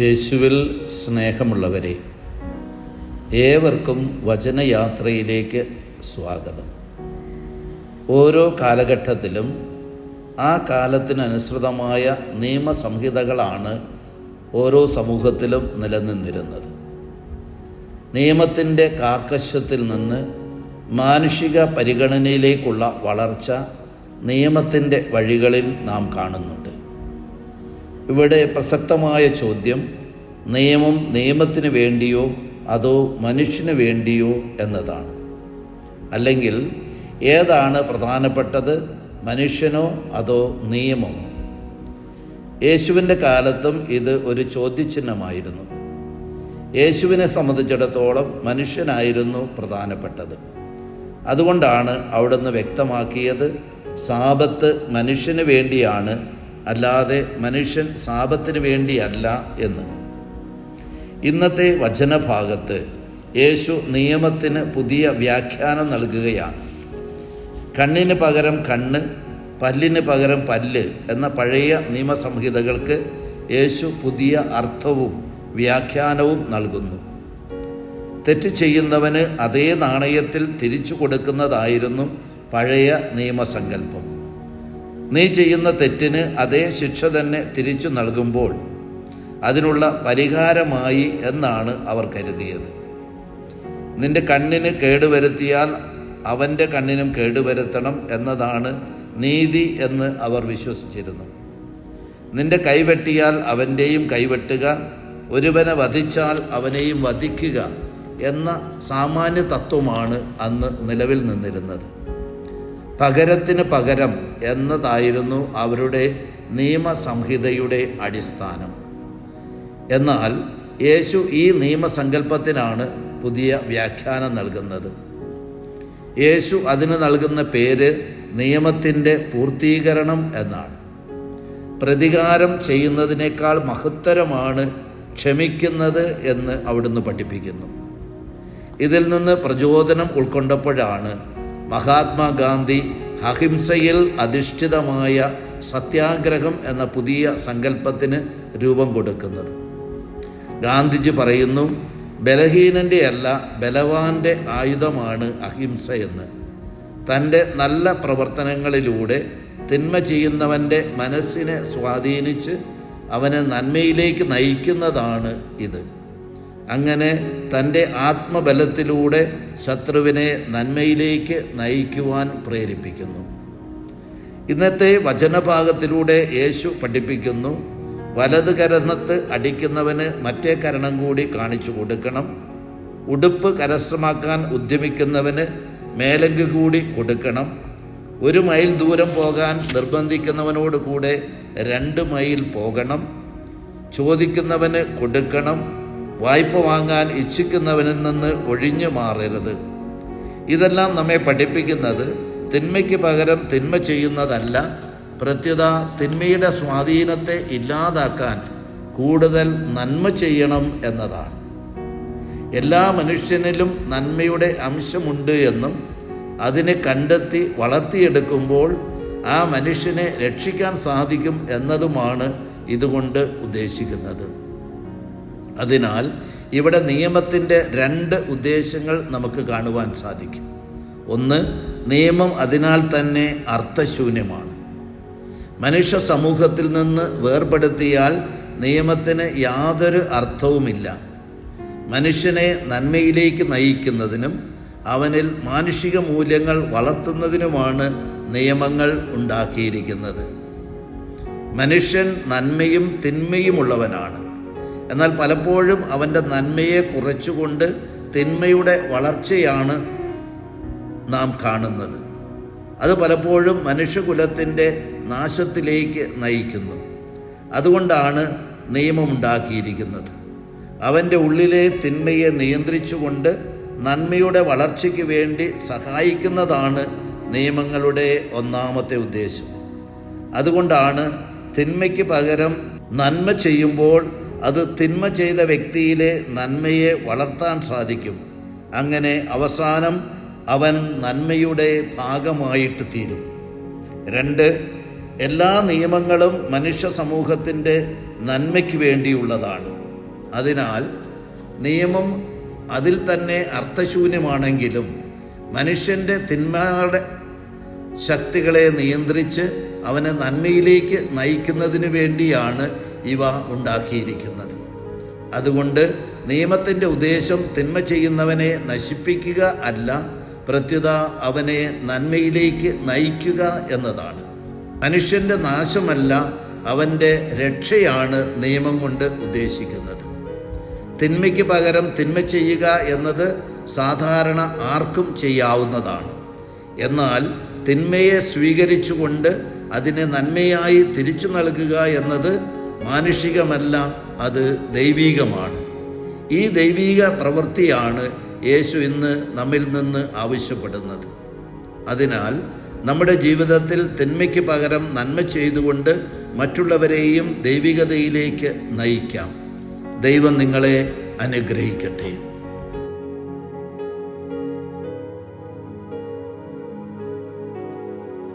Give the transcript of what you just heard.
യേശുവിൽ സ്നേഹമുള്ളവരെ ഏവർക്കും വചനയാത്രയിലേക്ക് സ്വാഗതം. ഓരോ കാലഘട്ടത്തിലും ആ കാലത്തിനനുസൃതമായ നിയമസംഹിതകളാണ് ഓരോ സമൂഹത്തിലും നിലനിന്നിരുന്നത്. നിയമത്തിന്റെ കാർക്കശ്യത്തിൽ നിന്ന് മാനുഷിക പരിഗണനയിലേക്കുള്ള വളർച്ച നിയമത്തിന്റെ വഴികളിൽ നാം കാണുന്നുണ്ട്. ഇവിടെ പ്രസക്തമായ ചോദ്യം നിയമം നിയമത്തിന് വേണ്ടിയോ അതോ മനുഷ്യന് വേണ്ടിയോ എന്നതാണ്. അല്ലെങ്കിൽ ഏതാണ് പ്രധാനപ്പെട്ടത് മനുഷ്യനോ അതോ നിയമമോ? യേശുവിന്റെ കാലത്തും ഇത് ഒരു ചോദ്യചിഹ്നമായിരുന്നു. യേശുവിനെ സംബന്ധിച്ചിടത്തോളം മനുഷ്യനായിരുന്നു പ്രധാനപ്പെട്ടത്. അതുകൊണ്ടാണ് അവിടുന്ന് വ്യക്തമാക്കിയത് സാപത്ത് മനുഷ്യന് വേണ്ടിയാണ് അല്ലാതെ മനുഷ്യൻ സാപത്തിന് വേണ്ടിയല്ല എന്ന്. ഇന്നത്തെ വചനഭാഗത്ത് യേശു നിയമത്തിന് പുതിയ വ്യാഖ്യാനം നൽകുകയാണ്. കണ്ണിന് പകരം കണ്ണ് പല്ലിന് പകരം പല്ല് എന്ന പഴയ നിയമസംഹിതകൾക്ക് യേശു പുതിയ അർത്ഥവും വ്യാഖ്യാനവും നൽകുന്നു. തെറ്റ് ചെയ്യുന്നവന് അതേ നാണയത്തിൽ തിരിച്ചു കൊടുക്കുന്നതായിരുന്നു പഴയ നിയമസങ്കല്പം. നീ ചെയ്യുന്ന തെറ്റിന് അതേ ശിക്ഷ തന്നെ തിരിച്ചു നൽകുമ്പോൾ അതിനുള്ള പരിഹാരമായി എന്നാണ് അവർ കരുതിയത്. നിന്റെ കണ്ണിന് കേടുവരുത്തിയാൽ അവന്റെ കണ്ണിനും കേടുവരുത്തണം എന്നതാണ് നീതി എന്ന് അവർ വിശ്വസിച്ചിരുന്നു. നിന്റെ കൈവെട്ടിയാൽ അവന്റെയും കൈവെട്ടുക ഒരുവനെ വധിച്ചാൽ അവനെയും വധിക്കുക എന്ന സാമാന്യ തത്വമാണ് അന്ന് നിലവിൽ നിന്നിരുന്നത്. പകരത്തിന് പകരം എന്നതായിരുന്നു അവരുടെ നിയമസംഹിതയുടെ അടിസ്ഥാനം. എന്നാൽ യേശു ഈ നിയമസങ്കല്പത്തിനാണ് പുതിയ വ്യാഖ്യാനം നൽകുന്നത്. യേശു അതിന് നൽകുന്ന പേര് നിയമത്തിന്റെ പൂർത്തീകരണം എന്നാണ്. പ്രതികാരം ചെയ്യുന്നതിനേക്കാൾ മഹത്തരമാണ് ക്ഷമിക്കുന്നത് എന്ന് അവിടുന്ന് പഠിപ്പിക്കുന്നു. ഇതിൽ നിന്ന് പ്രചോദനം ഉൾക്കൊണ്ടപ്പോഴാണ് മഹാത്മാഗാന്ധി അഹിംസയിൽ അധിഷ്ഠിതമായ സത്യാഗ്രഹം എന്ന പുതിയ സങ്കല്പത്തിന് രൂപം കൊടുക്കുന്നത്. ഗാന്ധിജി പറയുന്നു ബലഹീനന്റെ അല്ല ബലവാന്റെ ആയുധമാണ് അഹിംസ എന്ന്. തന്റെ നല്ല പ്രവർത്തനങ്ങളിലൂടെ തിന്മ ചെയ്യുന്നവന്റെ മനസ്സിനെ സ്വാധീനിച്ച് അവനെ നന്മയിലേക്ക് നയിക്കുന്നതാണ് ഇത്. അങ്ങനെ തന്റെ ആത്മബലത്തിലൂടെ ശത്രുവിനെ നന്മയിലേക്ക് നയിക്കുവാൻ പ്രേരിപ്പിക്കുന്നു. ഇന്നത്തെ വചനഭാഗത്തിലൂടെ യേശു പഠിപ്പിക്കുന്നു വലത് കരണത്ത് അടിക്കുന്നവന് മറ്റേ കരണം കൂടി കാണിച്ചു കൊടുക്കണം ഉടുപ്പ് കരസ്ഥമാക്കാൻ ഉദ്യമിക്കുന്നവന് മേലങ്ക് കൂടി കൊടുക്കണം ഒരു മൈൽ ദൂരം പോകാൻ നിർബന്ധിക്കുന്നവനോട് കൂടെ രണ്ട് മൈൽ പോകണം ചോദിക്കുന്നവന് കൊടുക്കണം വായ്പ വാങ്ങാൻ ഇച്ഛിക്കുന്നവനിൽ നിന്ന് ഒഴിഞ്ഞു മാറരുത്. ഇതെല്ലാം നമ്മെ പഠിപ്പിക്കുന്നത് തിന്മയ്ക്ക് പകരം തിന്മ ചെയ്യുന്നതല്ല. പ്രത്യുത തിന്മയുടെ സ്വാധീനത്തെ ഇല്ലാതാക്കാൻ കൂടുതൽ നന്മ ചെയ്യണം എന്നതാണ്. എല്ലാ മനുഷ്യനിലും നന്മയുടെ അംശമുണ്ട് എന്നും അതിനെ കണ്ടെത്തി വളർത്തിയെടുക്കുമ്പോൾ ആ മനുഷ്യനെ രക്ഷിക്കാൻ സാധിക്കും എന്നതുമാണ് ഇതുകൊണ്ട് ഉദ്ദേശിക്കുന്നത്. അതിനാൽ ഇവിടെ നിയമത്തിന്റെ രണ്ട് ഉദ്ദേശങ്ങൾ നമുക്ക് കാണുവാൻ സാധിക്കും. ഒന്ന് നിയമം അതിനാൽ തന്നെ അർത്ഥശൂന്യമാണ്. മനുഷ്യ സമൂഹത്തിൽ നിന്ന് വേർപെടുത്തിയാൽ നിയമത്തിന് യാതൊരു അർത്ഥവുമില്ല. മനുഷ്യനെ നന്മയിലേക്ക് നയിക്കുന്നതിനും അവനിൽ മാനുഷിക മൂല്യങ്ങൾ വളർത്തുന്നതിനുമാണ് നിയമങ്ങൾ ഉണ്ടാക്കിയിരിക്കുന്നത്. മനുഷ്യൻ നന്മയും തിന്മയുമുള്ളവനാണ്. എന്നാൽ പലപ്പോഴും അവന്റെ നന്മയെ കുറച്ചുകൊണ്ട് തിന്മയുടെ വളർച്ചയാണ് നാം കാണുന്നത്. അത് പലപ്പോഴും മനുഷ്യകുലത്തിന്റെ നാശത്തിലേക്ക് നയിക്കുന്നു. അതുകൊണ്ടാണ് നിയമമുണ്ടാക്കിയിരിക്കുന്നത്. അവന്റെ ഉള്ളിലെ തിന്മയെ നിയന്ത്രിച്ചുകൊണ്ട് നന്മയുടെ വളർച്ചയ്ക്ക് വേണ്ടി സഹായിക്കുന്നതാണ് നിയമങ്ങളുടെ ഒന്നാമത്തെ ഉദ്ദേശം. അതുകൊണ്ടാണ് തിന്മയ്ക്ക് പകരം നന്മ ചെയ്യുമ്പോൾ അത് തിന്മ ചെയ്ത വ്യക്തിയിലെ നന്മയെ വളർത്താൻ സാധിക്കും. അങ്ങനെ അവസാനം അവൻ നന്മയുടെ ഭാഗമായിട്ട് തീരും. രണ്ട് എല്ലാ നിയമങ്ങളും മനുഷ്യ സമൂഹത്തിന്റെ നന്മയ്ക്ക് വേണ്ടിയുള്ളതാണ്. അതിനാൽ നിയമം അതിൽ തന്നെ അർത്ഥശൂന്യമാണെങ്കിലും മനുഷ്യന്റെ തിന്മയുടെ ശക്തികളെ നിയന്ത്രിച്ച് അവനെ നന്മയിലേക്ക് നയിക്കുന്നതിന് വേണ്ടിയാണ് ഇവ ഉണ്ടാക്കിയിരിക്കുന്നത്. അതുകൊണ്ട് നിയമത്തിന്റെ ഉദ്ദേശം തിന്മ ചെയ്യുന്നവനെ നശിപ്പിക്കുക അല്ല പ്രത്യുത അവനെ നന്മയിലേക്ക് നയിക്കുക എന്നതാണ്. മനുഷ്യന്റെ നാശമല്ല അവന്റെ രക്ഷയാണ് നിയമം കൊണ്ട് ഉദ്ദേശിക്കുന്നത്. തിന്മയ്ക്ക് പകരം തിന്മ ചെയ്യുക എന്നത് സാധാരണ ആർക്കും ചെയ്യാവുന്നതാണ്. എന്നാൽ തിന്മയെ സ്വീകരിച്ചുകൊണ്ട് അതിനെ നന്മയായി തിരിച്ചു നൽകുക എന്നത് മാനുഷികമല്ല അത് ദൈവീകമാണ്. ഈ ദൈവീക പ്രവൃത്തിയാണ് യേശു ഇന്ന് നമ്മിൽ നിന്ന് ആവശ്യപ്പെടുന്നത്. അതിനാൽ നമ്മുടെ ജീവിതത്തിൽ തിന്മയ്ക്ക് പകരം നന്മ ചെയ്തുകൊണ്ട് മറ്റുള്ളവരെയും ദൈവികതയിലേക്ക് നയിക്കാം. ദൈവം നിങ്ങളെ അനുഗ്രഹിക്കട്ടെ.